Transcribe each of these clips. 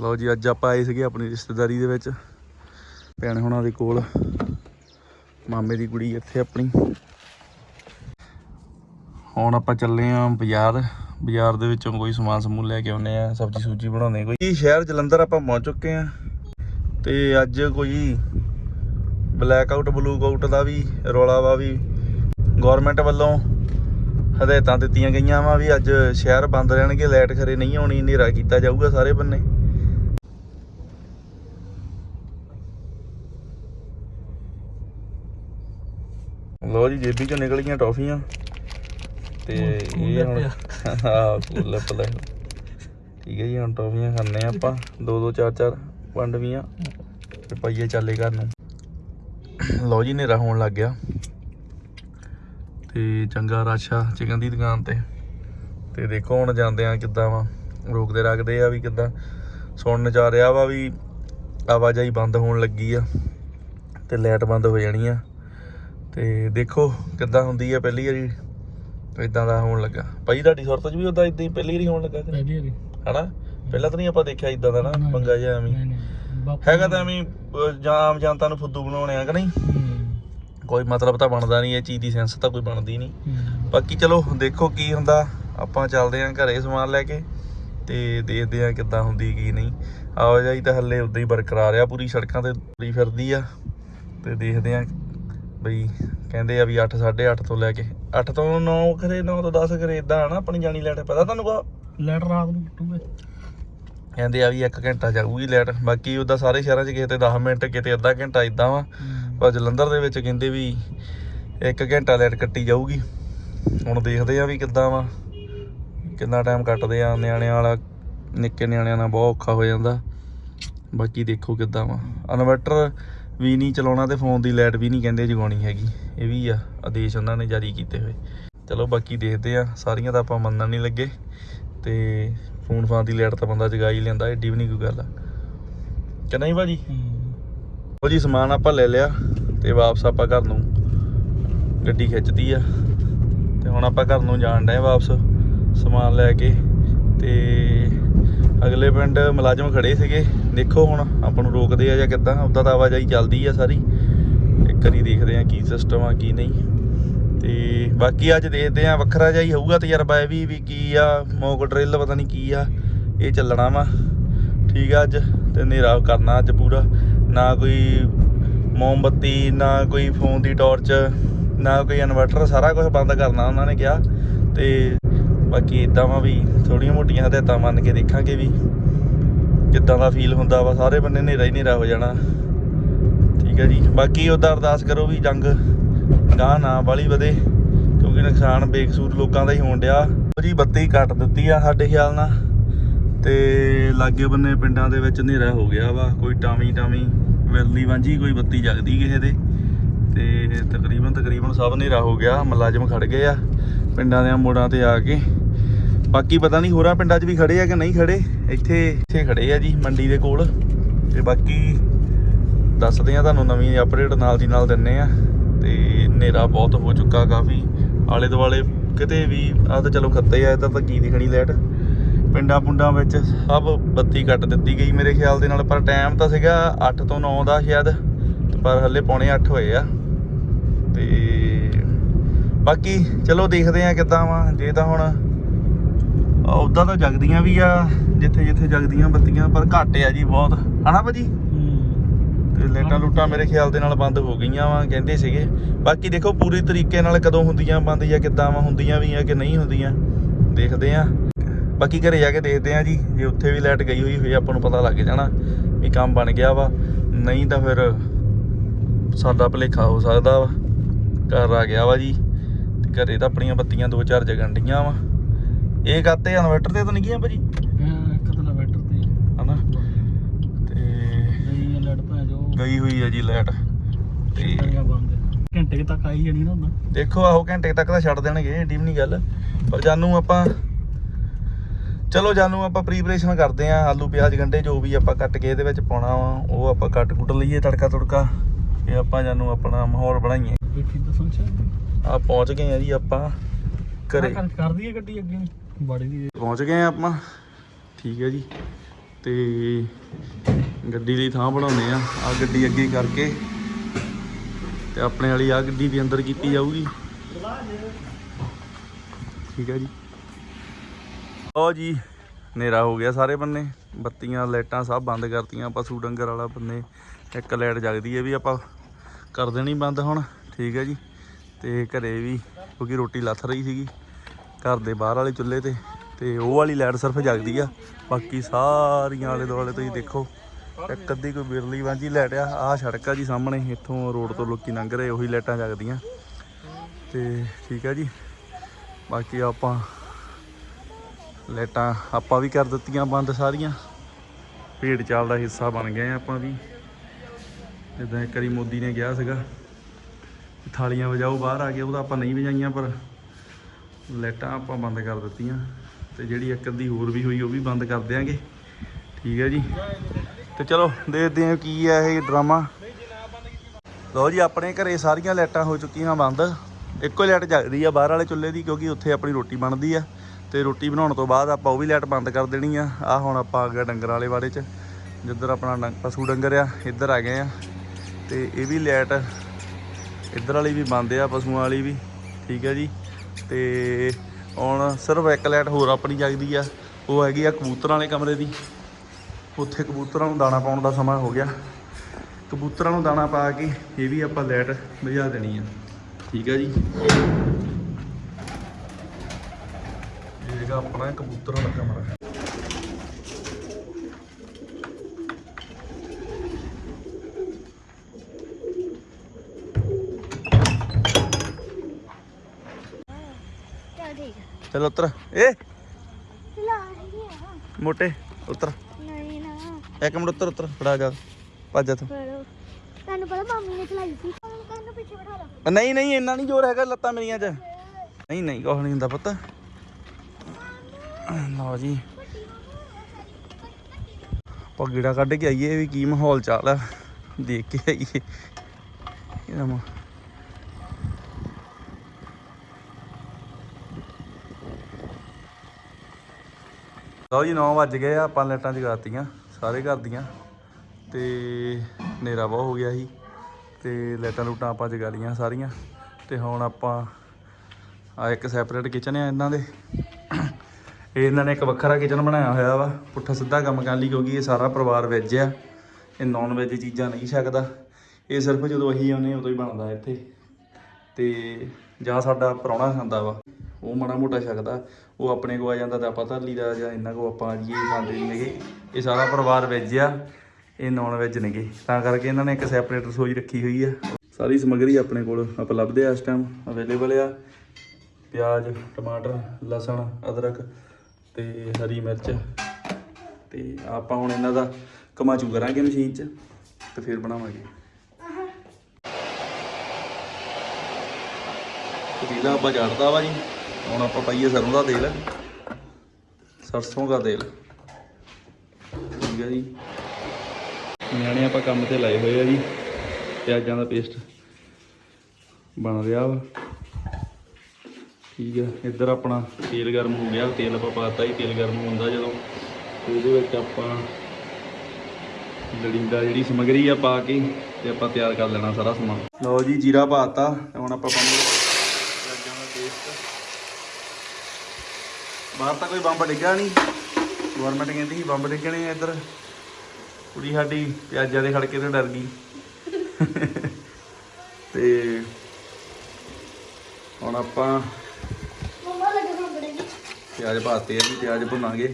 ਲਓ ਜੀ, ਅੱਜ ਆਪਾਂ ਆਏ ਸੀਗੇ ਆਪਣੀ ਰਿਸ਼ਤੇਦਾਰੀ ਦੇ ਵਿੱਚ। ਭੈਣ ਹੁਣਾਂ ਦੇ ਕੋਲ, ਮਾਮੇ ਦੀ ਕੁੜੀ ਇੱਥੇ ਆਪਣੀ। ਹੁਣ ਆਪਾਂ ਚੱਲੇ ਆਂ ਬਾਜ਼ਾਰ। ਬਾਜ਼ਾਰ ਦੇ ਵਿੱਚੋਂ ਕੋਈ ਸਮਾਨ ਸਮੂਨ ਲੈ ਕੇ ਆਉਨੇ ਆ, ਸਬਜ਼ੀ ਸੂਜੀ ਬਣਾਉਣੇ ਕੋਈ ਸ਼ਹਿਰ ਜਲੰਧਰ ਆਪਾਂ ਪਹੁੰਚ ਚੁੱਕੇ ਆ। ਤੇ ਅੱਜ ਕੋਈ ਬਲੈਕ ਆਊਟ ਬਲੂ ਆਊਟ ਦਾ ਵੀ ਰੌਲਾ ਵਾ ਵੀ ਗਵਰਨਮੈਂਟ ਵੱਲੋਂ ਹਦਾਇਤਾਂ ਦਿੱਤੀਆਂ ਗਈਆਂ ਵਾ ਵੀ ਅੱਜ ਸ਼ਹਿਰ ਬੰਦ ਰਹਿਣਗੇ ਲਾਈਟ ਖਰੇ ਨਹੀਂ ਆਉਣੀ, ਹਨੇਰਾ ਕੀਤਾ ਜਾਊਗਾ ਸਾਰੇ ਬੰਨੇ। ਲੋ ਜੀ ਜੇਬੀ ਚੋਂ ਨਿਕਲ ਗਈਆਂ ਟੌਫੀਆਂ। ਤੇ ਇਹ ਹੁਣ ਹਾਂ ਕੂਲ ਪਲੇ ਠੀਕ ਹੈ ਜੀ ਹੁਣ ਟੌਫੀਆਂ ਖਾਣੇ ਆ ਆਪਾਂ। ਦੋ ਦੋ ਚਾਰ ਚਾਰ ਵੰਡਵੀਆਂ ਤੇ ਪਈਏ ਚੱਲੇ ਘਰ ਨੂੰ। ਲਓ ਜੀ ਹਨੇਰਾ ਹੋਣ ਲੱਗ ਗਿਆ। ਤੇ ਚੰਗਾ ਰਾਸ਼ਾ ਚਿਕਨ ਦੀ ਦੁਕਾਨ ਤੇ। ਤੇ ਦੇਖੋ ਹੁਣ ਜਾਂਦੇ ਆ ਕਿੱਦਾਂ ਵਾ। ਰੋਕਦੇ ਰੱਖਦੇ ਆ ਵੀ ਕਿੱਦਾਂ। ਸੁਣਨ ਆ ਰਿਹਾ ਵਾ ਵੀ ਆਵਾਜਾਈ ਬੰਦ ਹੋਣ ਲੱਗੀ ਆ। ਤੇ ਲਾਈਟ ਬੰਦ ਹੋ ਜਾਣੀ ਆ। ਤੇ ਦੇਖੋ ਕਿੱਦਾਂ ਹੁੰਦੀ ਆ ਪਹਿਲੀ ਵਾਰੀ ਇਦਾਂ ਦਾ ਹੋਣ ਲੱਗਾ। ਭਾਈ ਤੁਹਾਡੀ ਸੁਰਤ ਚ ਵੀ ਉਦਾਂ ਇਦਾਂ ਹੀ ਪਹਿਲੀ ਵਾਰੀ ਹੋਣ ਲੱਗਾ ਪਹਿਲੀ ਵਾਰੀ। ਹਨਾ? ਪਹਿਲਾਂ ਤਾਂ ਨਹੀਂ ਆਪਾਂ ਦੇਖਿਆ ਇਦਾਂ ਦਾ ਨਾ। ਪੰਗਾ ਜਿਹਾ ਐਵੇਂ। ਹੀ। ਹੈਗਾ ਤਾਂ ਐਵੇਂ ਹੀ, ਜਾਂ ਆਮ ਜਨਤਾ ਨੂੰ ਫੁੱਦੂ ਬਣਾਉਣੇ ਆ ਕਿ ਨਹੀਂ? ਹੂੰ, ਕੋਈ ਮਤਲਬ ਤਾਂ ਬਣਦਾ ਨਹੀਂ ਇਹ ਚੀਜ਼ ਦੀ ਸੈਂਸ ਤਾਂ ਕੋਈ ਬਣਦੀ ਨਹੀਂ। ਹੂੰ। ਬਾਕੀ ਚਲੋ ਦੇਖੋ ਕੀ ਹੁੰਦਾ। ਆਪਾਂ ਚੱਲਦੇ ਆਂ ਘਰੇ ਸਮਾਨ ਲੈ ਕੇ ਤੇ ਦੇਖਦੇ ਆਂ ਕਿੱਦਾਂ ਹੁੰਦੀ ਕੀ ਨਹੀਂ। ਆਵਾਜਾਈ ਤਾਂ ਹੱਲੇ ਉਦਾਂ ਹੀ ਬਰਕਰਾਰ ਆ ਪੂਰੀ ਸੜਕਾਂ ਤੇ ਤੁਰੀ ਫਿਰਦੀ ਆ। ਤੇ ਦੇਖਦੇ ਆਂ ਬਈ ਕਹਿੰਦੇ ਆ ਵੀ 8 8:30 ਤੋਂ ਲੈ ਕੇ 8 ਤੋਂ 9 ਕਰੇ 9 ਤੋਂ 10 ਕਰੇ ਇਦਾਂ ਨਾ ਆਪਣੀ ਜਾਣੀ ਲੈਟ ਪਤਾ ਤੁਹਾਨੂੰ ਕੋ ਲੈਟ ਰਾਤ ਨੂੰ ਟੁੱਟੂਗੇ। ਕਹਿੰਦੇ ਆ ਵੀ 1 ਘੰਟਾ ਜਾਊਗੀ ਲਾਈਟ ਬਾਕੀ ਉਹਦਾ ਸਾਰੇ ਸ਼ਹਿਰਾਂ 'ਚ ਕਿਤੇ 10 ਮਿੰਟ ਕਿਤੇ ਅੱਧਾ ਘੰਟਾ ਇਦਾਂ ਵਾ। ਪਰ ਜਲੰਧਰ ਦੇ ਵਿੱਚ ਕਹਿੰਦੇ ਵੀ 1 ਘੰਟਾ ਲਾਈਟ ਕੱਟੀ ਜਾਊਗੀ। ਹੁਣ ਦੇਖਦੇ ਆ ਵੀ ਕਿੱਦਾਂ ਵਾ ਕਿੰਨਾ ਟਾਈਮ ਕੱਟਦੇ ਆ ਨਿਆਣਿਆਂ ਵਾਲਾ ਨਿੱਕੇ ਨਿਆਣਿਆਂ ਨਾਲ ਬਹੁਤ ਔਖਾ ਹੋ ਜਾਂਦਾ। ਬਾਕੀ ਦੇਖੋ ਕਿੱਦਾਂ ਵਾ। ਇਨਵਰਟਰ ਵੀ ਨਹੀਂ ਚਲਾਉਣਾ ਤੇ ਫੋਨ ਦੀ ਲਾਈਟ ਵੀ ਨਹੀਂ ਕਹਿੰਦੇ ਜਗਾਉਣੀ ਹੈਗੀ। ਇਹ ਵੀ ਆ ਆਦੇਸ਼ ਉਹਨਾਂ ਨੇ ਜਾਰੀ ਕੀਤੇ ਹੋਏ। ਚਲੋ ਬਾਕੀ ਦੇਖਦੇ ਆ ਸਾਰੀਆਂ ਤਾਂ ਆਪਾਂ ਮੰਨਣ ਨਹੀਂ ਲੱਗੇ। ਤੇ ਫੋਨ ਫਾਨ ਦੀ ਲਾਈਟ ਤਾਂ ਬੰਦਾ ਜਗਾ ਹੀ ਲੈਂਦਾ ਏਡੀ ਵੀ ਨਹੀਂ ਕੋਈ ਗੱਲ ਕਿ ਨਹੀਂ ਭਾਜੀ? ਉਹ ਜੀ ਸਮਾਨ ਆਪਾਂ ਲੈ ਲਿਆ ਤੇ ਵਾਪਸ ਆਪਾਂ ਘਰ ਨੂੰ ਗੱਡੀ ਖਿੱਚਦੀ ਆ। ਤੇ ਹੁਣ ਆਪਾਂ ਘਰ ਨੂੰ ਜਾਣ ਡਏ ਵਾਪਸ ਸਮਾਨ ਲੈ ਕੇ ਤੇ ਅਗਲੇ ਪਿੰਡ ਮੁਲਾਜ਼ਮ ਖੜੇ ਸੀਗੇ। ਦੇਖੋ ਹੁਣ ਆਪਾਂ ਨੂੰ ਰੋਕਦੇ ਆ ਜਾਂ ਕਿੱਦਾਂ, ਉਦਾਂ ਤਾਂ ਆਵਾਜਾਈ ਚੱਲਦੀ ਆ ਸਾਰੀ। ਇੱਕ ਵਾਰੀ ਦੇਖਦੇ ਆ ਕੀ ਸਿਸਟਮ ਆ, ਕੀ ਨਹੀਂ। ਤੇ ਬਾਕੀ ਅੱਜ ਦੇਖਦੇ ਆ, ਵੱਖਰਾ ਜਿਹਾ ਹੀ ਹੋਊਗਾ ਤਜਰਬਾ ਇਹ ਵੀ ਵੀ ਕੀ ਆ, ਮੋਕ ਡਰਿੱਲ ਪਤਾ ਨਹੀਂ ਕੀ ਆ, ਇਹ ਚੱਲਣਾ ਵਾ। ਠੀਕ ਆ ਅੱਜ, ਤੇ ਹਨੇਰਾ ਕਰਨਾ ਅੱਜ ਪੂਰਾ। ਨਾ ਕੋਈ ਮੋਮਬੱਤੀ, ਨਾ ਕੋਈ ਫੋਨ ਦੀ ਟਾਰਚ, ਨਾ ਕੋਈ ਇਨਵਰਟਰ, ਸਾਰਾ ਕੁਝ ਬੰਦ ਕਰਨਾ ਉਹਨਾਂ ਨੇ ਕਿਹਾ। ਤੇ ਬਾਕੀ ਇਦਾਂ ਵਾ ਵੀ ਥੋੜੀਆਂ ਮੋਟੀਆਂ ਹਦਾਇਤਾਂ ਮੰਨ ਕੇ ਦੇਖਾਂਗੇ ਵੀ ਕਿੱਦਾਂ ਦਾ ਫੀਲ ਹੁੰਦਾ ਵਾ। ਸਾਰੇ ਬੰਨੇ ਹਨੇਰਾ ਹੀ ਹਨੇਰਾ ਹੋ ਜਾਣਾ। ਠੀਕ ਹੈ ਜੀ। ਬਾਕੀ ਉਹਦਾ ਅਰਦਾਸ ਕਰੋ ਵੀ ਜੰਗ ਗਾਹ ਨਾ ਵਾਲੀ ਵਧੇ, ਕਿਉਂਕਿ ਨੁਕਸਾਨ ਬੇਕਸੂਰ ਲੋਕਾਂ ਦਾ ਹੀ ਹੋਣ ਡਿਆ। ਜੀ, ਬੱਤੀ ਕੱਟ ਦਿੱਤੀ ਆ ਸਾਡੇ ਖਿਆਲ ਨਾਲ। ਤੇ ਲਾਗੇ ਬੰਨੇ ਪਿੰਡਾਂ ਦੇ ਵਿੱਚ ਹਨੇਰਾ ਹੋ ਗਿਆ ਵਾ। ਕੋਈ ਟਾਵੀ ਟਾਵੀ ਵਿਰਲੀ ਵਾਂਝੀ, ਕੋਈ ਬੱਤੀ ਜਗਦੀ ਕਿਸੇ ਦੇ। ਤੇ ਤਕਰੀਬਨ ਤਕਰੀਬਨ ਸਭ ਹਨੇਰਾ ਹੋ ਗਿਆ। ਮੁਲਾਜ਼ਮ ਖੜ ਗਏ ਆ। ਪਿੰਡਾਂ ਦੇ ਮੋੜਾਂ ਤੇ ਆ ਕੇ। ਬਾਕੀ ਪਤਾ ਨਹੀਂ ਹੋਰਾਂ ਪਿੰਡਾਂ 'ਚ ਵੀ ਖੜੇ ਆ ਕਿ ਨਹੀਂ ਖੜੇ। ਇੱਥੇ ਇੱਥੇ ਖੜੇ ਆ ਜੀ ਮੰਡੀ ਦੇ ਕੋਲ। ਤੇ ਬਾਕੀ ਦੱਸਦੇ ਆ ਤੁਹਾਨੂੰ ਨਵੀਂ ਅਪਡੇਟ ਨਾਲ ਦੀ ਨਾਲ ਦਿੰਨੇ ਆ। ਤੇ ਹਨੇਰਾ ਬਹੁਤ ਹੋ ਚੁੱਕਾ ਕਾਫੀ। ਆਲੇ ਦੁਆਲੇ ਕਿਤੇ ਵੀ ਆ ਤਾਂ ਚਲੋ ਖੱਤੇ ਆ, ਇਹ ਤਾਂ ਕੀ ਦਿਖਣੀ ਲੈਟ। ਪਿੰਡਾਂ ਪੁੰਡਾਂ ਵਿੱਚ ਸਭ ਬੱਤੀ ਕੱਟ ਦਿੱਤੀ ਗਈ ਮੇਰੇ ਖਿਆਲ ਦੇ ਨਾਲ, ਪਰ ਟਾਈਮ ਤਾਂ ਸੀਗਾ 8 ਤੋਂ 9 ਦਾ ਸ਼ਾਇਦ। ਪਰ ਹੱਲੇ ਪੌਣੇ 8 ਹੋਏ ਆ। ਤੇ ਬਾਕੀ ਚਲੋ ਦੇਖਦੇ ਆ ਕਿੱਦਾਂ ਵਾ। ਜੇ ਤਾਂ ਹੁਣ ਉਦਾਂ ਤਾਂ ਜਗਦੀਆਂ ਵੀ ਆ, ਜਿੱਥੇ ਜਿੱਥੇ ਜਗਦੀਆਂ ਬੱਤੀਆਂ, ਪਰ ਘੱਟ ਆ ਜੀ ਬਹੁਤ। ਹਨਾ ਭਾਜੀ? ਤੇ ਲਾਈਟਾਂ ਲੂਟਾਂ ਮੇਰੇ ਖਿਆਲ ਦੇ ਨਾਲ ਬੰਦ ਹੋ ਗਈਆਂ ਵਾ, ਕਹਿੰਦੇ ਸੀਗੇ। ਬਾਕੀ ਦੇਖੋ, ਪੂਰੀ ਤਰੀਕੇ ਨਾਲ ਕਦੋਂ ਹੁੰਦੀਆਂ ਬੰਦ ਜਾਂ ਕਿੱਦਾਂ ਵਾ, ਹੁੰਦੀਆਂ ਵੀ ਆ ਕਿ ਨਹੀਂ ਹੁੰਦੀਆਂ, ਦੇਖਦੇ ਆ। ਬਾਕੀ ਘਰੇ ਜਾ ਕੇ ਦੇਖਦੇ ਆ ਜੀ, ਜੇ ਉੱਥੇ ਵੀ ਲਾਈਟ ਗਈ ਹੋਈ ਹੋਈ, ਆਪਾਂ ਨੂੰ ਪਤਾ ਲੱਗ ਜਾਣਾ ਵੀ ਕੰਮ ਬਣ ਗਿਆ ਵਾ। ਨਹੀਂ ਤਾਂ ਫਿਰ ਸਾਡਾ ਭਲੇਖਾ ਹੋ ਸਕਦਾ ਵਾ। ਘਰ ਆ ਗਿਆ ਵਾ ਜੀ, ਤੇ ਘਰੇ ਤਾਂ ਆਪਣੀਆਂ ਬੱਤੀਆਂ ਦੋ ਚਾਰ ਜਗਣ ਡੀਆਂ ਵਾ। ਇਹ ਕਾਤੇ ਇਨਵਰਟਰ ਤੇ ਤਾਂ ਨਹੀਂ ਗਈਆਂ ਭਾਜੀ? ਇੱਕ ਤਾਂ ਬੈਟਰ ਤੇ ਹਨਾ? ਤੇ ਗਈ ਲੜ ਪੈ ਜੋ। ਗਈ ਹੋਈ ਆ ਜੀ ਲਾਈਟ। ਤੇ ਬੰਦ। ਘੰਟੇ ਕੁ ਤੱਕ ਆਈ ਜਾਣੀ ਨਾ ਹੁੰਦਾ ਦੇਖੋ ਆਹੋ ਘੰਟੇ ਤੱਕ ਤਾਂ ਛੱਡ ਦੇਣਗੇ ਏਡੀ ਵੀ ਨਹੀਂ ਗੱਲ। ਪਰ ਜਾਨੂੰ ਆਪਾਂ ਚਲੋ ਜਾਨੂੰ ਆਪਾਂ ਪ੍ਰੀਪਰੇਸ਼ਨ ਕਰਦੇ ਆਂ ਆਲੂ ਪਿਆਜ਼ ਗੰਡੇ ਜੋ ਵੀ ਆਪਾਂ ਕੱਟ ਕੇ ਇਹਦੇ ਵਿੱਚ ਪਾਉਣਾ ਵਾ ਉਹ ਆਪਾਂ ਕੱਟ ਕੁੱਟ ਲਈਏ ਤੜਕਾ ਤੁੜਕਾ ਇਹ ਆਪਾਂ ਜਾਨੂੰ ਆਪਣਾ ਮਾਹੌਲ ਬਣਾਈਏ। ਬੈਠੀ ਆ ਪਹੁੰਚ ਗਏ ਆ ਜੀ ਆਪਾਂ ਘਰੇ। ਕਰ ਕਰਦੀ ਹੈ ਗੱਡੀ ਅੱਗੇ ਬੜੀ ਦੀ ਪਹੁੰਚ ਗਏ ਆ ਆਪਾਂ। ਠੀਕ ਹੈ ਜੀ। ਤੇ ਗੱਡੀ ਲਈ ਥਾਂ ਬਣਾਉਂਦੇ ਆ ਆ ਗੱਡੀ ਅੱਗੇ ਕਰਕੇ। ਤੇ ਆਪਣੇ ਵਾਲੀ ਆ ਗੱਡੀ ਵੀ ਅੰਦਰ ਕੀਤੀ ਜਾਊਗੀ। ਠੀਕ ਹੈ ਜੀ। ਲਓ ਜੀ, ਹਨੇਰਾ ਹੋ ਗਿਆ ਸਾਰੇ ਬੰਨੇ। ਬੱਤੀਆਂ, ਲਾਈਟਾਂ ਸਭ ਬੰਦ ਕਰਤੀਆਂ ਪਸ਼ੂ ਡੰਗਰ ਵਾਲਾ ਬੰਨੇ। ਇੱਕ ਲਾਈਟ ਜਗਦੀ ਹੈ ਵੀ ਆਪਾਂ ਕਰ ਦੇਣੀ ਬੰਦ ਹੁਣ। ਠੀਕ ਹੈ ਜੀ। ਤੇ ਘਰੇ ਵੀ, ਕਿਉਂਕਿ ਰੋਟੀ ਲੱਥ ਰਹੀ ਸੀਗੀ। ਘਰ ਦੇ ਬਾਹਰ ਵਾਲੇ ਚੁੱਲ੍ਹੇ ਤੇ ਤੇ ਉਹ ਵਾਲੀ ਲਾਈਟ ਸਿਰਫ ਜਗਦੀ ਆ। ਬਾਕੀ ਸਾਰੀਆਂ ਆਲੇ ਦੁਆਲੇ ਤੁਸੀਂ ਦੇਖੋ, ਇੱਕ ਅੱਧੀ ਕੋਈ ਬਿਰਲੀ ਵਾਂਝੀ ਲਾਈਟ ਆ। ਆਹ ਸੜਕ ਆ ਜੀ ਸਾਹਮਣੇ, ਇੱਥੋਂ ਰੋਡ ਤੋਂ ਲੋਕੀ ਲੰਘ ਰਹੇ, ਉਹੀ ਲਾਈਟਾਂ ਜਗਦੀਆਂ। ਤੇ ਠੀਕ ਆ ਜੀ। ਬਾਕੀ ਆਪਾਂ ਲਾਈਟਾਂ ਆਪਾਂ ਵੀ ਕਰ ਦਿੱਤੀਆਂ ਬੰਦ ਸਾਰੀਆਂ। ਭੇਡ ਚਾਲ ਦਾ ਹਿੱਸਾ ਬਣ ਗਏ ਆਪਾਂ ਵੀ। ਜਿੱਦਾਂ ਇੱਕ ਵਾਰੀ ਮੋਦੀ ਨੇ ਕਿਹਾ ਸੀਗਾ, ਥਾਲੀਆਂ ਵਜਾਓ ਬਾਹਰ ਆ ਕੇ, ਉਹ ਤਾਂ ਆਪਾਂ ਨਹੀਂ ਵਜਾਈਆਂ, ਪਰ ਲਾਈਟਾਂ ਆਪਾਂ ਬੰਦ ਕਰ ਦਿੱਤੀਆਂ ਤੇ ਜਿਹੜੀ ਇੱਕ ਅੱਧੀ ਹੋਰ ਵੀ ਹੋਈ ਉਹ ਵੀ ਬੰਦ ਕਰ ਦਿਆਂਗੇ। ਠੀਕ ਹੈ ਜੀ। ਤੇ ਚਲੋ ਦੇਖਦੇ ਹਾਂ ਕੀ ਹੈ ਇਹ ਡਰਾਮਾ। ਲਓ ਜੀ, ਆਪਣੇ ਘਰੇ ਸਾਰੀਆਂ ਲਾਈਟਾਂ ਹੋ ਚੁੱਕੀਆਂ ਬੰਦ। ਇੱਕੋ ਹੀ ਲਾਈਟ ਜਗਦੀ ਆ ਬਾਹਰ ਵਾਲੇ ਚੁੱਲ੍ਹੇ ਦੀ ਕਿਉਂਕਿ ਉੱਥੇ ਆਪਣੀ ਰੋਟੀ ਬਣਦੀ ਆ। ਤੇ ਰੋਟੀ ਬਣਾਉਣ ਤੋਂ ਬਾਅਦ ਆਪਾਂ ਉਹ ਵੀ ਲਾਈਟ ਬੰਦ ਕਰ ਦੇਣੀ ਆ। ਆ ਹੁਣ ਆਪਾਂ ਆ ਗਏ ਡੰਗਰਾਂ ਵਾਲੇ ਬਾੜੇ 'ਚ, ਜਿੱਧਰ ਆਪਣਾ ਡੰਗ- ਪਸ਼ੂ ਡੰਗਰ ਆ, ਇੱਧਰ ਆ ਗਏ ਆ। ਤੇ ਇਹ ਵੀ ਲਾਈਟ ਇੱਧਰ ਵਾਲੀ ਵੀ ਬੰਦ ਆ, ਪਸ਼ੂਆਂ ਵਾਲੀ ਵੀ। ਠੀਕ ਹੈ ਜੀ। ਤੇ ਹੁਣ ਸਿਰਫ ਇੱਕ ਲਾਈਟ ਹੋਰ ਆਪਣੀ ਜਗਦੀ ਆ, ਉਹ ਹੈਗੀ ਆ ਕਬੂਤਰਾਂ ਵਾਲੇ ਕਮਰੇ ਦੀ। ਉੱਥੇ ਕਬੂਤਰਾਂ ਨੂੰ ਦਾਣਾ ਪਾਉਣ ਦਾ ਸਮਾਂ ਹੋ ਗਿਆ। ਕਬੂਤਰਾਂ ਨੂੰ ਦਾਣਾ ਪਾ ਕੇ ਇਹ ਵੀ ਆਪਾਂ ਲਾਈਟ ਬੁਝਾ ਦੇਣੀ ਆ। ਠੀਕ ਆ ਜੀ? ਇਹ ਹੈਗਾ ਆਪਣਾ ਕਬੂਤਰਾਂ ਦਾ ਕਮਰਾ ਚਲ ਠੀਕ ਹੈ ਚਲ ਉਤਰ। ਏ। ਰਹੀ ਮੋਟੇ ਉਤਰ। ਨਹੀਂ ਨਾ। ਇੱਕ ਮਿੰਟ ਉਤਰ ਉਤਰ। ਫੜਾ ਜਾ। ਭੱਜ ਜਾ ਤੂੰ ਤੁਹਾਨੂੰ ਪਤਾ ਮਾਮੀ ਨੇ ਚਲਾਈ ਸੀ? ਕਹਿੰਦਾ ਪਿੱਛੇ ਬਿਠਾ ਲਓ ਨਹੀਂ ਨਹੀਂ ਇੰਨਾ ਨਹੀਂ ਜ਼ੋਰ ਹੈਗਾ ਲੱਤਾਂ ਮੇਰੀਆਂ 'ਚ। ਨਹੀਂ ਨਹੀਂ ਕੁਛ ਨਹੀਂ ਹੁੰਦਾ ਪੁੱਤ। ਲਓ ਜੀ। ਆਪਾਂ ਗੀੜਾ ਕੱਢ ਕੇ ਆਈਏ ਵੀ ਕੀ ਮਾਹੌਲ ਚਾਲ ਆ। ਦੇਖ ਕੇ ਆਈਏ। ਇਹਦਾ ਮਾ ਲਓ ਜੀ 9 ਵੱਜ ਗਏ ਆ, ਆਪਾਂ ਲਾਈਟਾਂ ਜਗਾਤੀਆਂ, ਸਾਰੇ ਘਰ ਦੀਆਂ। ਤੇ ਹਨੇਰਾ ਬਹੁਤ ਹੋ ਗਿਆ ਸੀ, ਤੇ ਲਾਈਟਾਂ ਲੂਟਾਂ ਆਪਾਂ ਜਗਾ ਲਈਆਂ ਸਾਰੀਆਂ। ਤੇ ਹੁਣ ਆਪਾਂ ਆ ਇੱਕ ਸੈਪਰੇਟ ਕਿਚਨ ਆ ਇਹਨਾਂ ਦੇ। ਇਹਨਾਂ ਨੇ ਇੱਕ ਵੱਖਰਾ ਕਿਚਨ ਬਣਾਇਆ ਹੋਇਆ ਵਾ। ਪੁੱਠਾ ਸਿੱਧਾ ਕੰਮ ਕਰਨ ਲਈ, ਕਿਉਂਕਿ ਇਹ ਸਾਰਾ ਪਰਿਵਾਰ ਵੈਜ ਆ। ਇਹ ਨਾਨ ਵੈਜ ਚੀਜ਼ਾਂ ਨਹੀਂ ਛਕਦਾ। ਇਹ ਸਿਰਫ ਜਦੋਂ ਅਸੀਂ ਆਉਂਦੇ ਉਦੋਂ ਹੀ ਬਣਦਾ ਇੱਥੇ। ਤੇ ਜਾਂ ਸਾਡਾ ਪ੍ਰਾਹੁਣਾ ਖਾਂਦਾ ਵਾ। ਉਹ ਮਾੜਾ ਮੋਟਾ ਛਕਦਾ, ਉਹ ਆਪਣੇ ਕੋ ਆ ਜਾਂਦਾ ਤਾਂ ਆਪਾਂ ਧਰਲੀ ਦਾ ਜਾਂ ਇਹਨਾਂ ਕੋ ਆਪਾਂ ਜੀ ਖਾਂਦੇ ਨਹੀਂ ਹੈਗੇ। ਇਹ ਸਾਰਾ ਪਰਿਵਾਰ ਵੈਜ ਆ, ਇਹ ਨਾਨ ਵੈਜ ਨੇਗੇ। ਤਾਂ ਕਰਕੇ ਇਹਨਾਂ ਨੇ ਇੱਕ ਸੈਪਰੇਟ ਰਸੋਈ ਰੱਖੀ ਹੋਈ ਆ। ਸਾਰੀ ਸਮੱਗਰੀ ਆਪਣੇ ਕੋਲ ਉਪਲਬਧ ਆ ਇਸ ਟਾਈਮ ਅਵੇਲੇਬਲ ਆ। ਪਿਆਜ਼, ਟਮਾਟਰ, ਲਸਣ, ਅਦਰਕ ਤੇ ਹਰੀ ਮਿਰਚ। ਤੇ ਆਪਾਂ ਹੁਣ ਇਹਨਾਂ ਦਾ ਕਮਾਚੂ ਕਰਾਂਗੇ ਮਸ਼ੀਨ 'ਚ ਤੇ ਫਿਰ ਬਣਾਵਾਂਗੇ। ਪਤੀਲਾ ਆਪਾਂ ਝਾੜਦਾ ਵਾ ਜੀ। ਹੁਣ ਆਪਾਂ ਪਾਈਏ ਸਰੋਂ ਦਾ ਤੇਲ। ਸਰਸੋਂ ਦਾ ਤੇਲ। ਠੀਕ ਹੈ ਜੀ। ਨਿਆਣੇ ਆਪਾਂ ਕੰਮ ਤੇ ਲਾਏ ਹੋਏ ਆ ਜੀ। ਪਿਆਜ਼ਾਂ ਦਾ ਪੇਸਟ ਬਣ ਰਿਹਾ ਵਾ। ਠੀਕ ਹੈ। ਇੱਧਰ ਆਪਣਾ ਤੇਲ ਗਰਮ ਹੋ ਗਿਆ। ਤੇਲ ਆਪਾਂ ਪਾਤਾ ਹੀ ਤੇਲ ਗਰਮ ਹੁੰਦਾ ਜਦੋਂ। ਇਹਦੇ ਵਿੱਚ ਆਪਾਂ ਲੜੀਂਦਾ ਜਿਹੜੀ ਸਮਗਰੀ ਆ ਪਾ ਕੇ ਤੇ ਆਪਾਂ ਤਿਆਰ ਕਰ ਲੈਣਾ ਸਾਰਾ ਸਮਾਨ। ਲਓ ਜੀ, ਜੀਰਾ ਪਾਤਾ ਤੇ ਹੁਣ ਆਪਾਂ ਪਾਵਾਂਗੇ ਪਿਆਜ਼ਾਂ ਦਾ ਪੇਸਟ ਬਾਹਰ ਤਾਂ ਕੋਈ ਬੰਬ ਡਿੱਗਾ ਨਹੀਂ। ਗਵਰਨਮੈਂਟ ਕਹਿੰਦੀ ਸੀ ਬੰਬ ਡਿੱਗਣੇ ਆ ਇੱਧਰ। ਕੁੜੀ ਸਾਡੀ ਪਿਆਜ਼ਾਂ ਦੇ ਖੜਕੇ ਤੋਂ ਡਰ ਗਈ। ਤੇ ਹੁਣ ਆਪਾਂ ਪਿਆਜ਼ ਪਾਤੇ ਆ ਜੀ ਪਿਆਜ਼ ਭੁੰਨਾਂਗੇ।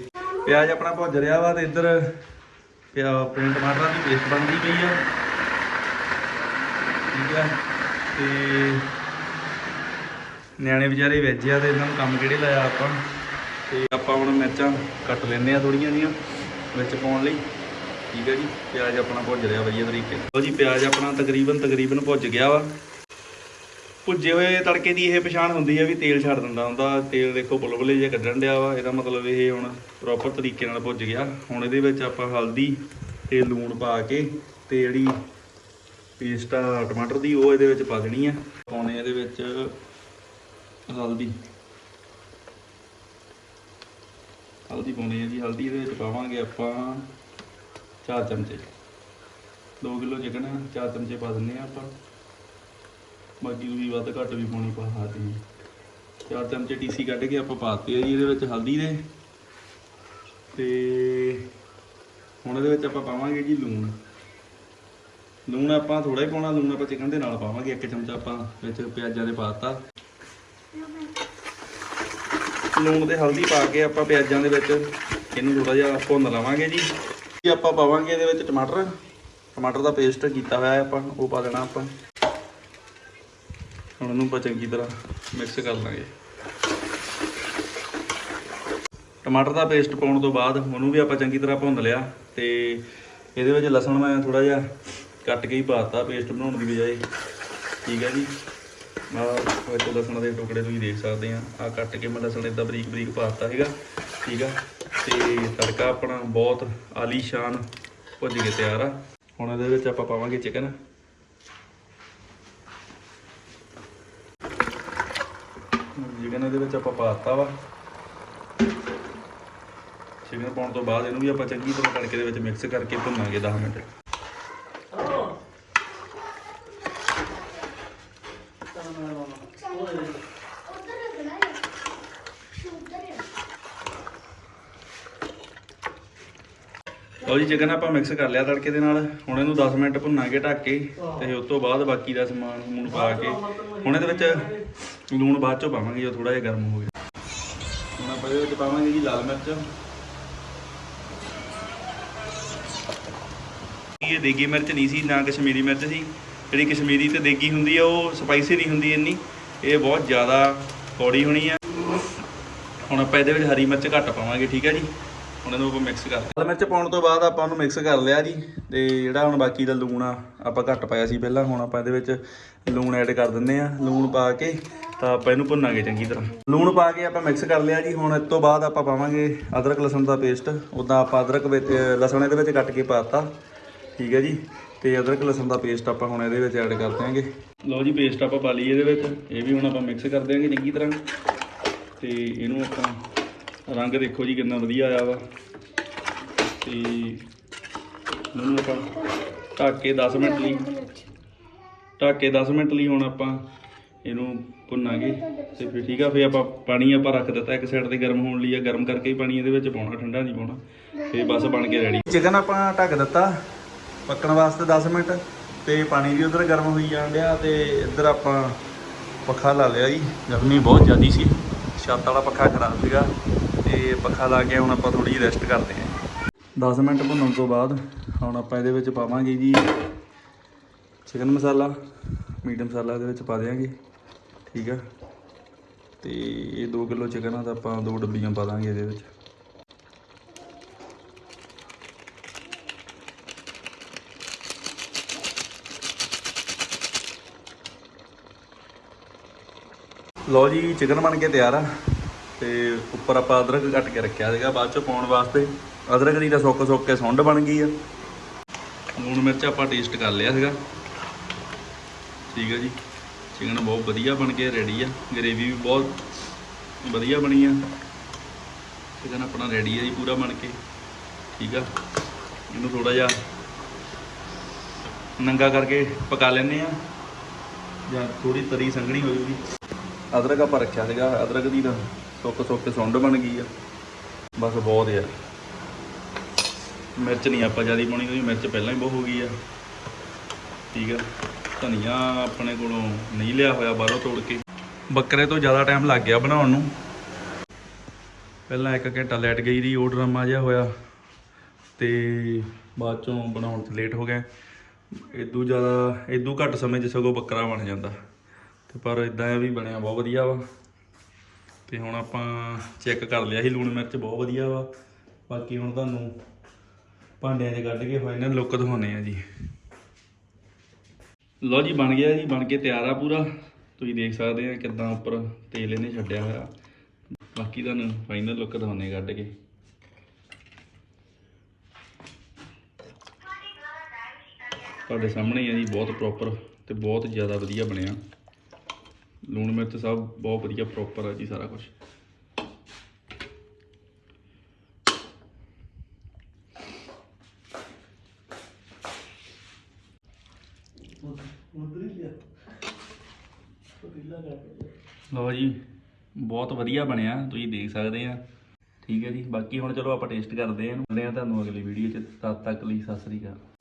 ਪਿਆਜ਼ ਆਪਣਾ ਭੁੱਜ ਰਿਹਾ ਵਾ ਤੇ ਇੱਧਰ ਪਿਆ ਆਪਣੇ ਟਮਾਟਰਾਂ ਦੀ ਪੇਸਟ ਬਣਦੀ ਪਈ ਆ। ਠੀਕ ਆ। ਤੇ ਨਿਆਣੇ ਵਿਚਾਰੇ ਵੈਜ ਆ ਤੇ ਇਹਨਾਂ ਨੂੰ ਕੰਮ ਕਿਹੜੇ ਲਾਇਆ ਆਪਾਂ? ਤੇ ਆਪਾਂ ਹੁਣ ਮਿਰਚਾਂ ਕੱਟ ਲੈਂਦੇ ਆ ਥੋੜੀਆਂ ਜੀਆਂ ਵਿੱਚ ਪਾਉਣ ਲਈ। ਠੀਕ ਹੈ ਜੀ, ਪਿਆਜ਼ ਆਪਣਾ ਭੁੱਜ ਰਿਹਾ ਵਧੀਆ ਤਰੀਕੇ ਨਾਲ। ਜੀ, ਪਿਆਜ਼ ਆਪਣਾ ਤਕਰੀਬਨ ਤਕਰੀਬਨ ਭੁੱਜ ਗਿਆ ਵਾ। ਭੁੱਜੇ ਹੋਏ ਤੜਕੇ ਦੀ ਇਹ ਪਛਾਣ ਹੁੰਦੀ ਹੈ ਵੀ ਤੇਲ ਛੱਡ ਦਿੰਦਾ ਹੁੰਦਾ। ਤੇਲ ਦੇਖੋ ਬੁਲਬੁਲੇ ਜਿਹਾ ਕੱਢਣ ਡਿਆ ਵਾ, ਇਹਦਾ ਮਤਲਬ ਇਹ ਹੁਣ ਪ੍ਰੋਪਰ ਤਰੀਕੇ ਨਾਲ ਭੁੱਜ ਗਿਆ। ਹੁਣ ਇਹਦੇ ਵਿੱਚ ਆਪਾਂ ਹਲਦੀ ਤੇ ਲੂਣ ਪਾ ਕੇ ਤੇ ਜਿਹੜੀ ਪੇਸਟ ਆ ਟਮਾਟਰ ਦੀ, ਉਹ ਇਹਦੇ ਵਿੱਚ ਪਾ ਦੇਣੀ ਆ। ਪਾਉਣੇ ਇਹਦੇ ਵਿੱਚ ਹਲਦੀ। ਹਲਦੀ ਪਾਉਣੀ ਹੈ ਜੀ, ਹਲਦੀ ਇਹਦੇ ਵਿੱਚ ਪਾਵਾਂਗੇ ਆਪਾਂ 4 ਚਮਚੇ। 2 ਕਿਲੋ ਚਿਕਨ ਆ 4 ਚਮਚੇ ਪਾ ਦਿੰਨੇ ਆ ਆਪਾਂ। ਬਾਕੀ ਵੀ ਵੱਧ ਘੱਟ ਵੀ ਪਾਉਣੀ ਪਾ ਸਕਦੇ ਹਾਂ। 4 ਚਮਚੇ ਟੀਸੀ ਕੱਢ ਕੇ ਆਪਾਂ ਪਾਤੇ ਆ ਜੀ ਇਹਦੇ ਵਿੱਚ ਹਲਦੀ ਦੇ। ਤੇ ਹੁਣ ਇਹਦੇ ਵਿੱਚ ਆਪਾਂ ਪਾਵਾਂਗੇ ਜੀ ਲੂਣ। ਲੂਣ ਆਪਾਂ ਥੋੜਾ ਹੀ ਪਾਉਣਾ, ਲੂਣ ਆਪਾਂ ਚਿਕਨ ਦੇ ਨਾਲ ਪਾਵਾਂਗੇ। ਇੱਕ ਚਮਚਾ ਆਪਾਂ ਵਿੱਚ ਪਿਆਜ਼ਾਂ ਦੇ ਪਾਤਾ ਲੂਣ ਤੇ ਹਲਦੀ ਪਾ ਕੇ ਆਪਾਂ ਪਿਆਜ਼ਾਂ ਦੇ ਵਿੱਚ ਇਹਨੂੰ ਥੋੜਾ ਜਿਹਾ ਭੁੰਨ ਲਵਾਂਗੇ ਜੀ। ਜੀ ਆਪਾਂ ਪਾਵਾਂਗੇ ਇਹਦੇ ਵਿੱਚ ਟਮਾਟਰ। ਟਮਾਟਰ ਦਾ ਪੇਸਟ ਕੀਤਾ ਹੋਇਆ ਆਪਾਂ, ਉਹ ਪਾ ਦੇਣਾ ਆਪਾਂ। ਹੁਣ ਇਹਨੂੰ ਆਪਾਂ ਚੰਗੀ ਤਰ੍ਹਾਂ ਮਿਕਸ ਕਰ ਲਾਂਗੇ। ਟਮਾਟਰ ਦਾ ਪੇਸਟ ਪਾਉਣ ਤੋਂ ਬਾਅਦ ਉਹਨੂੰ ਵੀ ਆਪਾਂ ਚੰਗੀ ਤਰ੍ਹਾਂ ਭੁੰਨ ਲਿਆ ਤੇ ਇਹਦੇ ਵਿੱਚ ਲਸਣ ਮੈਂ ਥੋੜਾ ਜਿਹਾ ਕੱਟ ਕੇ ਹੀ ਪਾਤਾ ਪੇਸਟ ਬਣਾਉਣ ਦੀ ਬਜਾਏ। ਠੀਕ ਹੈ ਜੀ। ਆ ਵਿੱਚ ਲਸਣ ਦੇ ਟੁਕੜੇ ਤੁਸੀਂ ਦੇਖ ਸਕਦੇ ਆ। ਆ ਕੱਟ ਕੇ ਮੈਂ ਲਸਣ ਇਦਾਂ ਬਰੀਕ ਬਰੀਕ ਪਾਤਾ ਹੈਗਾ ਠੀਕ ਆ? ਤੇ ਤੜਕਾ ਆਪਣਾ ਬਹੁਤ ਆਲੀਸ਼ਾਨ ਭੁੱਜ ਕੇ ਤਿਆਰ ਆ। ਹੁਣ ਇਹਦੇ ਵਿੱਚ ਆਪਾਂ ਪਾਵਾਂਗੇ ਚਿਕਨ ਚਿਕਨ ਇਹਦੇ ਵਿੱਚ ਆਪਾਂ ਪਾਤਾ ਵਾ। ਚਿਕਨ ਪਾਉਣ ਤੋਂ ਬਾਅਦ ਇਹਨੂੰ ਵੀ ਆਪਾਂ ਚੰਗੀ ਤਰ੍ਹਾਂ ਤੜਕੇ ਦੇ ਵਿੱਚ ਮਿਕਸ ਕਰਕੇ ਭੁੰਨਾਂਗੇ 10 ਮਿੰਟ ਉਧਰ ਰੱਖਣਾ ਹੈ ਉਧਰ ਹੈ ਲਓ ਜੀ ਚਿਕਨ ਆਪਾਂ ਮਿਕਸ ਕਰ ਲਿਆ ਤੜਕੇ ਦੇ ਨਾਲ। ਹੁਣ ਇਹਨੂੰ 10 ਮਿੰਟ ਭੁੰਨਾਂਗੇ ਢੱਕ ਕੇ ਤੇ ਉਸ ਤੋਂ ਬਾਅਦ ਬਾਕੀ ਦਾ ਸਮਾਨ ਸਮੂਨ ਪਾ ਕੇ ਹੁਣ ਇਹਦੇ ਵਿੱਚ ਲੂਣ ਬਾਅਦ ਚੋਂ ਪਾਵਾਂਗੇ ਜਦੋਂ ਥੋੜਾ ਜਿਹਾ ਗਰਮ ਹੋ ਗਿਆ ਹੁਣ ਆਪਾਂ ਇਹਦੇ ਵਿੱਚ ਪਾਵਾਂਗੇ ਜੀ ਲਾਲ ਮਿਰਚ। ਇਹ ਦੇਗੀ ਮਿਰਚ ਨਹੀਂ ਸੀ ਨਾ ਕਸ਼ਮੀਰੀ ਮਿਰਚ ਸੀ। ਜਿਹੜੀ ਕਸ਼ਮੀਰੀ ਤੇ ਦੇਗੀ ਹੁੰਦੀ ਆ ਉਹ ਸਪਾਈਸੀ ਨਹੀਂ ਹੁੰਦੀ ਇੰਨੀ। ਇਹ ਬਹੁਤ ਜ਼ਿਆਦਾ ਕੌੜੀ ਹੋਣੀ ਆ। ਹੁਣ ਆਪਾਂ ਇਹਦੇ ਵਿੱਚ ਹਰੀ ਮਿਰਚ ਘੱਟ ਪਾਵਾਂਗੇ ਠੀਕ ਹੈ ਜੀ? ਹੁਣ ਇਹਨੂੰ ਆਪਾਂ ਮਿਕਸ ਕਰ ਲਾਲ ਮਿਰਚ ਪਾਉਣ ਤੋਂ ਬਾਅਦ ਆਪਾਂ ਉਹਨੂੰ ਮਿਕਸ ਕਰ ਲਿਆ ਜੀ, ਤੇ ਜਿਹੜਾ ਹੁਣ ਬਾਕੀ ਦਾ ਲੂਣ ਆ, ਆਪਾਂ ਘੱਟ ਪਾਇਆ ਸੀ ਪਹਿਲਾਂ, ਹੁਣ ਆਪਾਂ ਇਹਦੇ ਵਿੱਚ ਲੂਣ ਐਡ ਕਰ ਦਿੰਦੇ ਆ ਲੂਣ ਪਾ ਕੇ ਤਾਂ ਆਪਾਂ ਇਹਨੂੰ ਭੁੰਨਾਂਗੇ ਚੰਗੀ ਤਰ੍ਹਾਂ। ਲੂਣ ਪਾ ਕੇ ਆਪਾਂ ਮਿਕਸ ਕਰ ਲਿਆ ਜੀ, ਹੁਣ ਇਸ ਤੋਂ ਬਾਅਦ ਆਪਾਂ ਪਾਵਾਂਗੇ ਅਦਰਕ ਲਸਣ ਦਾ ਪੇਸਟ ਉਦਾਂ ਆਪਾਂ ਅਦਰਕ ਵਿੱਚ, ਲਸਣ ਇਹਦੇ ਵਿੱਚ ਕੱਟ ਕੇ ਪਾਤਾ। ਠੀਕ ਹੈ ਜੀ, ਤੇ ਅਦਰਕ ਲਸਣ ਦਾ ਪੇਸਟ ਆਪਾਂ ਹੁਣ ਇਹਦੇ ਵਿੱਚ ਐਡ ਕਰ ਦਿਆਂਗੇ। ਲਓ ਜੀ ਪੇਸਟ ਆਪਾਂ ਪਾ ਲਈ ਇਹਦੇ ਵਿੱਚ। ਇਹ ਵੀ ਹੁਣ ਆਪਾਂ ਮਿਕਸ ਕਰ ਦਿਆਂਗੇ ਚੰਗੀ ਤਰ੍ਹਾਂ। ਤੇ ਇਹਨੂੰ ਆਪਾਂ ਰੰਗ ਦੇਖੋ ਜੀ ਕਿੰਨਾ ਵਧੀਆ ਆਇਆ ਵਾ। ਤੇ ਇਹਨੂੰ ਆਪਾਂ ਢੱਕ ਕੇ 10 ਮਿੰਟ ਲਈ। ਢੱਕ ਕੇ 10 ਮਿੰਟ ਲਈ ਹੁਣ ਆਪਾਂ ਇਹਨੂੰ ਭੁੰਨਾਂਗੇ। ਤੇ ਫਿਰ ਠੀਕ ਆ, ਫਿਰ ਆਪਾਂ ਪਾਣੀ ਆਪਾਂ ਰੱਖ ਦਿੱਤਾ ਇੱਕ ਸਾਈਡ ਤੇ ਗਰਮ ਹੋਣ ਲਈ ਆ। ਗਰਮ ਕਰਕੇ ਹੀ ਪਾਣੀ ਇਹਦੇ ਵਿੱਚ ਪਾਉਣਾ, ਠੰਡਾ ਨਹੀਂ ਪਾਉਣਾ। ਤੇ ਬਸ ਬਣ ਕੇ ਰੈਡੀ ਚਿਕਨ ਆਪਾਂ ਢੱਕ ਦਿੱਤਾ, ਪੱਕਣ ਵਾਸਤੇ 10 ਮਿੰਟ। ਤੇ ਪਾਣੀ ਵੀ ਉਧਰ ਗਰਮ ਹੋਈ ਜਾਣ ਡਿਆ ਤੇ ਇੱਧਰ ਆਪਾਂ ਪੱਖਾ ਲਾ ਲਿਆ ਜੀ। ਗਰਮੀ ਬਹੁਤ ਜ਼ਿਆਦੀ ਸੀ। ਛੱਤ ਵਾਲਾ ਪੱਖਾ ਖਰਾਬ ਸੀਗਾ। ਤੇ ਪੱਖਾ ਲਾ ਕੇ ਹੁਣ ਆਪਾਂ ਥੋੜੀ ਜਿਹੀ ਰੈਸਟ ਕਰਦੇ ਹਾਂ। 10 ਮਿੰਟ ਭੁੰਨਣ ਤੋਂ ਬਾਅਦ ਹੁਣ ਆਪਾਂ ਇਹਦੇ ਵਿੱਚ ਪਾਵਾਂਗੇ ਜੀ ਚਿਕਨ ਮਸਾਲਾ ਮੀਟ ਮਸਾਲਾ ਇਹਦੇ ਵਿੱਚ ਪਾ ਦਿਆਂਗੇ, ਠੀਕ ਆ? ਤੇ ਇਹ 2 ਕਿਲੋ ਚਿਕਨ ਆ ਤਾਂ ਆਪਾਂ ਦੋ ਡੱਬੀਆਂ ਪਾ ਦਾਂਗੇ ਇਹਦੇ ਵਿੱਚ। ਲਓ ਜੀ ਚਿਕਨ ਬਣ ਕੇ ਤਿਆਰ ਆ। ਤੇ ਉੱਪਰ ਆਪਾਂ ਅਦਰਕ ਕੱਟ ਕੇ ਰੱਖਿਆ ਸੀਗਾ, ਬਾਅਦ ਚੋਂ ਪਾਉਣ ਵਾਸਤੇ। ਅਦਰਕ ਦੀ ਤਾਂ ਸੁੱਕ ਸੁੱਕ ਕੇ ਸੁੰਡ ਬਣ ਗਈ ਆ। ਲੂਣ ਮਿਰਚ ਆਪਾਂ ਟੇਸਟ ਕਰ ਲਿਆ ਸੀਗਾ। ਠੀਕ ਹੈ ਜੀ। ਚਿਕਨ ਬਹੁਤ ਵਧੀਆ ਬਣ ਕੇ ਰੈਡੀ ਆ। ਗ੍ਰੇਵੀ ਵੀ ਬਹੁਤ ਵਧੀਆ ਬਣੀ ਆ। ਚਿਕਨ ਆਪਣਾ ਰੈਡੀ ਆ ਜੀ ਪੂਰਾ ਬਣ ਕੇ। ਠੀਕ ਆ। ਇਹਨੂੰ ਥੋੜਾ ਜਿਹਾ ਨੰਗਾ ਕਰਕੇ ਪਕਾ ਲੈਣੇ ਆ। ਜਾਂ ਥੋੜੀ ਤਰੀ ਸੰਘਣੀ ਹੋ ਜੂਗੀ। ਅਦਰਕ ਆਪਾਂ ਰੱਖਿਆ ਸੀਗਾ। ਅਦਰਕ ਦੀ ਤਾਂ ਸੁੱਕ ਸੁੱਕ ਕੇ ਸੁੰਡ ਬਣ ਗਈ ਆ। ਬਸ ਬਹੁਤ ਯਾਰ। ਮਿਰਚ ਨਹੀਂ ਆਪਾਂ ਜ਼ਿਆਦਾ ਪਾਉਣੀ ਕਿਉਂਕਿ ਮਿਰਚ ਪਹਿਲਾਂ ਹੀ ਬਹੁਤ ਹੋ ਗਈ ਆ। ਠੀਕ ਆ। ਧਨੀਆ ਆਪਣੇ ਕੋਲੋਂ ਨਹੀਂ ਲਿਆ ਹੋਇਆ, ਬਾਹਰੋਂ ਤੋੜ ਕੇ। ਬੱਕਰੇ ਤੋਂ ਜ਼ਿਆਦਾ ਟਾਈਮ ਲੱਗ ਗਿਆ ਬਣਾਉਣ ਨੂੰ। ਪਹਿਲਾਂ 1 ਘੰਟਾ ਲੈਟ ਗਈ ਦੀ, ਉਹ ਡਰਾਮਾ ਜਿਹਾ ਹੋਇਆ। ਤੇ ਬਾਅਦ ਚੋਂ ਬਣਾਉਣ 'ਚ ਲੇਟ ਹੋ ਗਏ ਇਦੋਂ ਜ਼ਿਆਦਾ ਇਦੋਂ ਘੱਟ ਸਮੇਂ 'ਚ ਸਗੋਂ ਬੱਕਰਾ ਬਣ ਜਾਂਦਾ। ਤੇ ਪਰ ਇਦਾਂ ਆ ਵੀ ਬਣਿਆ, ਬਹੁਤ ਵਧੀਆ ਵਾ। ਤੇ ਹੁਣ ਆਪਾਂ ਚੈੱਕ ਕਰ ਲਿਆ ਸੀ, ਲੂਣ ਮਿਰਚ ਬਹੁਤ ਵਧੀਆ ਵਾ। ਬਾਕੀ ਹੁਣ ਤੁਹਾਨੂੰ ਭਾਂਡਿਆਂ 'ਚ ਕੱਢ ਕੇ ਫਾਈਨਲ ਲੁੱਕ ਦਿਖਾਉਣੇ ਆ ਜੀ। ਲਓ ਜੀ, ਬਣ ਗਿਆ ਜੀ, ਬਣ ਕੇ ਤਿਆਰ ਆ ਪੂਰਾ। ਤੁਸੀਂ ਦੇਖ ਸਕਦੇ ਆ ਕਿਦਾਂ ਉੱਪਰ ਤੇਲ ਇਹਨੇ ਛੱਡਿਆ ਹੋਇਆ। ਬਾਕੀ ਤੁਹਾਨੂੰ ਫਾਈਨਲ ਲੁੱਕ ਦਿਖਾਉਣੇ ਕੱਢ ਕੇ। ਤੁਹਾਡੇ ਸਾਹਮਣੇ ਆ ਜੀ, ਬਹੁਤ ਪ੍ਰੋਪਰ ਤੇ ਬਹੁਤ ਜ਼ਿਆਦਾ ਵਧੀਆ ਬਣਿਆ। ਲੂਣ ਮਿਰਚ ਸਭ ਬਹੁਤ ਵਧੀਆ ਪ੍ਰੋਪਰ ਆ ਜੀ ਸਾਰਾ ਕੁਝ ਲਓ ਜੀ, ਬਹੁਤ ਵਧੀਆ ਬਣਿਆ, ਤੁਸੀਂ ਦੇਖ ਸਕਦੇ ਆ। ਠੀਕ ਹੈ ਜੀ, ਬਾਕੀ ਹੁਣ ਚਲੋ ਆਪਾਂ ਟੇਸਟ ਕਰਦੇ ਆ ਇਹਨੂੰ। ਮਿਲਦੇ ਆ ਤੁਹਾਨੂੰ ਅਗਲੀ ਵੀਡੀਓ 'ਚ। ਤਦ ਤੱਕ ਲਈ ਸਤਿ ਸ੍ਰੀ ਅਕਾਲ।